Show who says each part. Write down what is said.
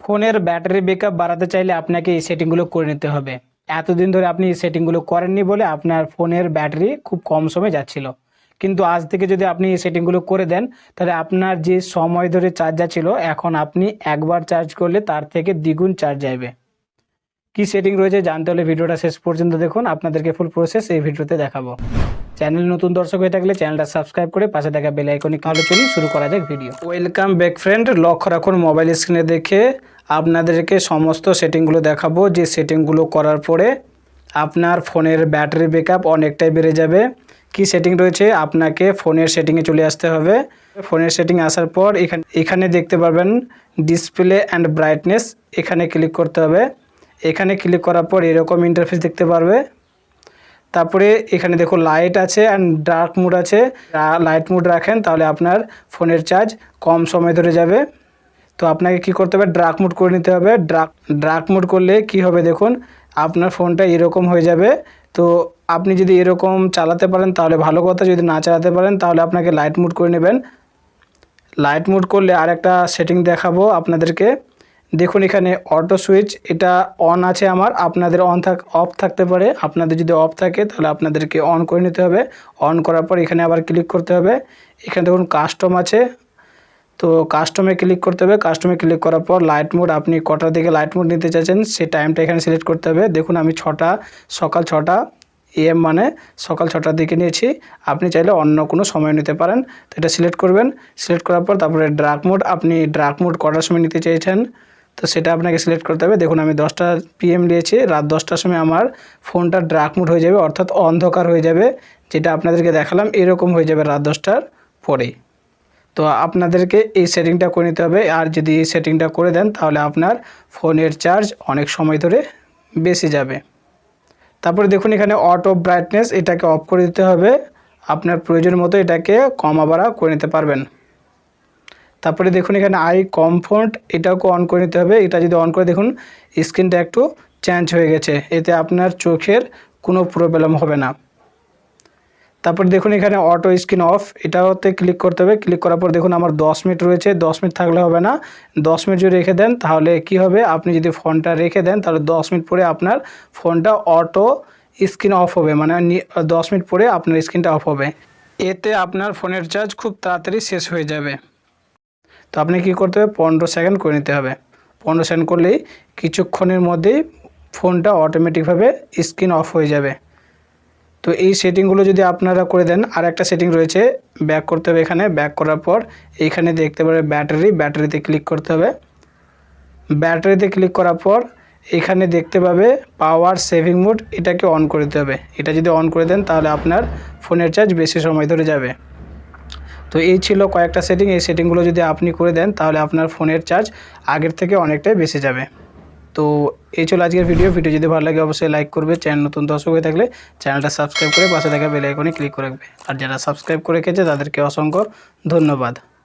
Speaker 1: ফোনের battery backup বাড়াতে চাইলে আপনাকে এই সেটিংগুলো করে নিতে হবে। এতদিন ধরে আপনি এই সেটিংগুলো করেননি বলে আপনার ফোনের ব্যাটারি খুব কম সময় যাচ্ছিল। কিন্তু আজ থেকে যদি আপনি এই সেটিংগুলো করে দেন, তাহলে আপনার যে সময় ধরে চার্জ যাচ্ছিল এখন আপনি একবার চার্জ করলে তার থেকে দ্বিগুণ চার্জ যাবে কি সেটিং রয়েছে জানতে হলে ভিডিওটা শেষ পর্যন্ত দেখুন। আপনাদেরকে ফুল প্রসেস এই ভিডিওতে দেখাবো। চ্যানেল নতুন দর্শক হয়ে থাকলে চ্যানেলটা সাবস্ক্রাইব করে পাশে থাকা বেল আইকনে তাহলে চলুন শুরু করা যাক ভিডিও ওয়েলকাম ব্যাক ফ্রেন্ড লক্ষ্য রাখুন মোবাইল স্ক্রিনে দেখে আপনাদেরকে সমস্ত সেটিংগুলো দেখাবো। যে সেটিংগুলো করার পরে আপনার ফোনের ব্যাটারি ব্যাকআপ অনেকটাই বেড়ে যাবে। কি সেটিং রয়েছে? আপনাকে ফোনের সেটিংয়ে চলে আসতে হবে। ফোনের সেটিং আসার পর এখানে এখানে দেখতে পারবেন ডিসপ্লে অ্যান্ড ব্রাইটনেস এখানে ক্লিক করতে হবে। এখানে ক্লিক করার পর এরকম ইন্টারফেস দেখতে পারবে। তারপরে এখানে দেখো লাইট আছে অ্যান্ড ডার্ক মুড আছে। লাইট মুড রাখেন তাহলে আপনার ফোনের চার্জ কম সময় ধরে যাবে। তো আপনাকে কি করতে হবে? ড্রাক মুড করে নিতে হবে। ড্রাক ড্রাক মুড করলে কি হবে দেখুন, আপনার ফোনটা এরকম হয়ে যাবে। তো আপনি যদি এরকম চালাতে পারেন তাহলে ভালো কথা, যদি না চালাতে পারেন তাহলে আপনাকে লাইট মুড করে নেবেন। লাইট মুড করলে আর একটা সেটিং দেখাবো আপনাদেরকে। দেখুন এখানে অটো সুইচ, এটা অন আছে আমার। আপনাদের অন থাক অফ থাকতে পারে। আপনাদের যদি অফ থাকে, তাহলে আপনাদেরকে অন করে নিতে হবে। অন করার পর এখানে আবার ক্লিক করতে হবে। এখানে দেখুন কাস্টম আছে। তো কাস্টমে ক্লিক করতে হবে। কাস্টমে ক্লিক করার পর লাইট মোড আপনি কটার দিকে লাইট মোড নিতে চাইছেন সেই টাইমটা এখানে সিলেক্ট করতে হবে। দেখুন আমি ছটা, সকাল ছটা এম মানে সকাল ছটার দিকে নিয়েছি। আপনি চাইলে অন্য কোনো সময় নিতে পারেন। তো এটা সিলেক্ট করবেন। সিলেক্ট করার পর তারপরে ড্রাক মোড আপনি ড্রাক মোড কটার সময় নিতে চাইছেন? তো সেটা আপনাকে সিলেক্ট করতে হবে। দেখুন, আমি দশটা পিএম নিয়েছি রাত দশটার সময় আমার ফোনটা ড্রাক মোড হয়ে যাবে, অর্থাৎ অন্ধকার হয়ে যাবে, যেটা আপনাদেরকে দেখালাম, এরকম হয়ে যাবে রাত দশটার পরেই তো আপনাদেরকে এই সেটিংটা করে নিতে হবে। আর যদি এই সেটিংটা করে দেন, তাহলে আপনার ফোনের চার্জ অনেক সময় ধরে বেশি যাবে। তারপরে দেখুন, এখানে অটো ব্রাইটনেস এটাকে অফ করে দিতে হবে। আপনার প্রয়োজন মতো এটাকে কমা বাড়া করে নিতে পারবেন। তারপরে দেখুন এখানে আই কমফোর্ট এটাকে অন করে নিতে হবে। এটা যদি অন করে দেখুন স্ক্রিনটা একটু চেঞ্জ হয়ে গেছে। এতে আপনার চোখের কোনো প্রবলেম হবে না। তারপর দেখুন এখানে অটো স্ক্রিন অফ এটাতে ক্লিক করতে হবে। ক্লিক করার পর দেখুন আমার দশ মিনিট রয়েছে। দশ মিনিট থাকলে হবে না। দশ মিনিট যদি রেখে দেন, তাহলে কি হবে? আপনি যদি ফোনটা রেখে দেন, তাহলে দশ মিনিট পরে আপনার ফোনটা অটো স্ক্রিন অফ হবে। মানে নি- দশ মিনিট পরে আপনার স্ক্রিনটা অফ হবে। এতে আপনার ফোনের চার্জ খুব তাড়াতাড়ি শেষ হয়ে যাবে। তো আপনি কি করতে হবে? পনেরো সেকেন্ড করে নিতে হবে। পনেরো সেকেন্ড করলেই কিছুক্ষণের মধ্যেই ফোনটা অটোমেটিকভাবে স্ক্রিন অফ হয়ে যাবে। তো এই সেটিংগুলো যদি আপনারা করে দেন আর একটা সেটিং রয়েছে ব্যাক করতে হবে এখানে। ব্যাক করার পর এইখানে দেখতে পাবে ব্যাটারি ব্যাটারিতে ক্লিক করতে হবে। ব্যাটারিতে ক্লিক করার পর এখানে দেখতে পাবে পাওয়ার সেভিং মোড এটাকে অন করে দিতে হবে। এটা যদি অন করে দেন, তাহলে আপনার ফোনের চার্জ বেশি সময় ধরে যাবে। তো এই ছিল কয়েকটা সেটিং এই সেটিংগুলো যদি আপনি করে দেন, তাহলে আপনার ফোনের চার্জ আগের থেকে অনেকটাই বেশি যাবে। তো এই ছিল আজকের ভিডিও ভিডিও যদি ভালো লাগে অবশ্যই লাইক করবে চ্যানেল নতুন দর্শক হয়ে থাকলে চ্যানেলটা সাবস্ক্রাইব করে পাশে থাকা বেল আইকনে ক্লিক করে রাখবে। আর যারা সাবস্ক্রাইব করে রেখেছে, তাদেরকে অসংখ্য ধন্যবাদ।